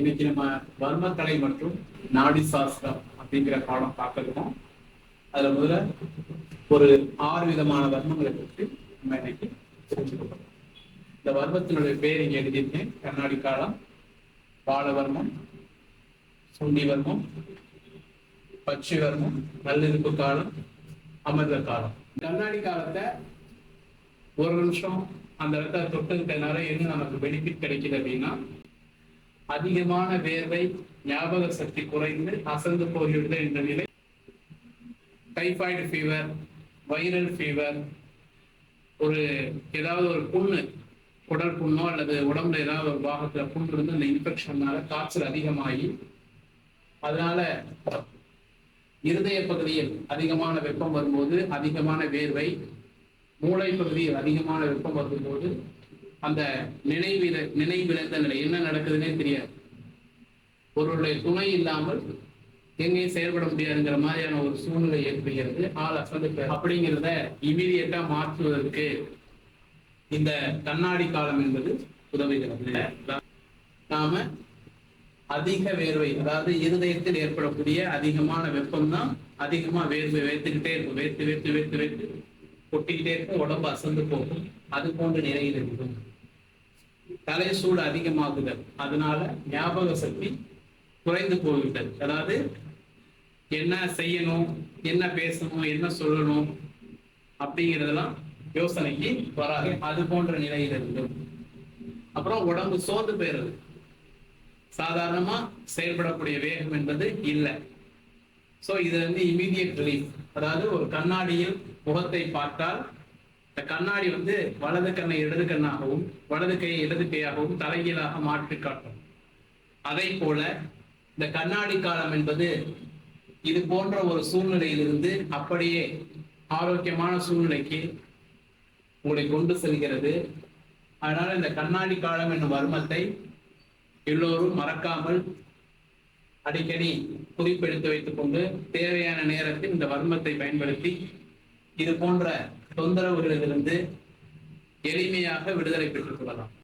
இன்னைக்கு நம்ம வர்மக்கலை மற்றும் நாடி சாஸ்திரம் அப்படிங்கிற பாடம் பார்க்க இருக்கோம் அதுல முதல்ல ஒரு ஆறு விதமான வர்மங்களை பற்றி நம்ம இன்னைக்கு தெரிஞ்சுக்கணும் இந்த வர்மத்தினுடைய பேர் இங்க எழுதியிருக்கேன். கண்ணாடி காலம் பாலவர்மம் சுண்டிவர்மம் பட்சிவர்மம் நல்லிருப்பு காலம் அமிர்த காலம். கண்ணாடி காலத்தை ஒரு நிமிஷம் அந்த இடத்துல தொட்டதுனால என்ன நமக்கு பெனிஃபிட் கிடைக்குது அப்படின்னா அதிகமான வேர்வை ஞாபக சக்தி குறைந்து அசந்து போகிறது என்ற நிலை. டைபாய்டு ஃபீவர் வைரல் ஃபீவர் ஒரு ஏதாவது ஒரு புண்ணு குடல் புண்ணோ அல்லது உடம்புல ஏதாவது ஒரு பாகத்துல புண்ணு இருந்து அந்த இன்ஃபெக்ஷன்னால காய்ச்சல் அதிகமாகி அதனால இருதய பகுதியில் அதிகமான வெப்பம் வரும்போது அதிகமான வேர்வை மூளை பகுதியில் அதிகமான வெப்பம் வரும்போது அந்த நினைவில நினைவிழந்த நிலை என்ன நடக்குதுன்னே தெரியாது. ஒருவருடைய துணை இல்லாமல் எங்கேயும் செயல்பட முடியாதுங்கிற மாதிரியான ஒரு சூழ்நிலை ஏற்படுகிறது. ஆள் அசந்து அப்படிங்கிறத இமீடியட்டா மாற்றுவதற்கு இந்த கண்ணாடி காலம் என்பது உதவுகிறது. நாம அதிக வேர்வை அதாவது இருதயத்தில் ஏற்படக்கூடிய அதிகமான வெப்பம் தான் அதிகமா வேர்வை வேர்த்துக்கிட்டே இருக்கும். வேர்த்து வேர்த்து வேர்த்து வேர்த்து. கொட்டிக்கிட்டே இருக்கும் உடம்பு அசந்து போகும். அது போன்ற நிலையில் இருக்கும். தலை சூடு அதிகமாகுதல். அதனால ஞாபக சக்தி குறைந்து போய்விட்டது அதாவது என்ன செய்யணும் என்ன பேசணும் என்ன சொல்லணும் அப்படிங்கிறதெல்லாம் யோசனைக்கு வராது. அது போன்ற நிலையில் இருக்கும் அப்புறம் உடம்பு சோர்ந்து போயிடுது சாதாரணமா செயல்படக்கூடிய வேகம் என்பது இல்லை. சோ இது வந்து இமீடியட் ரிலீஃப் அதாவது ஒரு கண்ணாடியில் முகத்தை பார்த்தால் இந்த கண்ணாடி வந்து வலது கண்ணை இடது கண்ணாகவும் வலது கையை இடது கையாகவும் தலைகீழாக மாற்றி காட்டும். அதை போல இந்த கண்ணாடி காலம் என்பது இது போன்ற ஒரு சூழ்நிலையிலிருந்து அப்படியே ஆரோக்கியமான சூழ்நிலைக்கு உங்களை கொண்டு செல்கிறது. அதனால இந்த கண்ணாடி காலம் என்னும் வர்மத்தை எல்லோரும் மறக்காமல் அடிக்கடி குறிப்பெடுத்து வைத்துக் கொண்டு தேவையான நேரத்தில் இந்த வர்மத்தை பயன்படுத்தி இது போன்ற தொந்தரவுகளிலிருந்து எளிமையாக விடுதலை பெற்றுக் கொள்ளலாம்.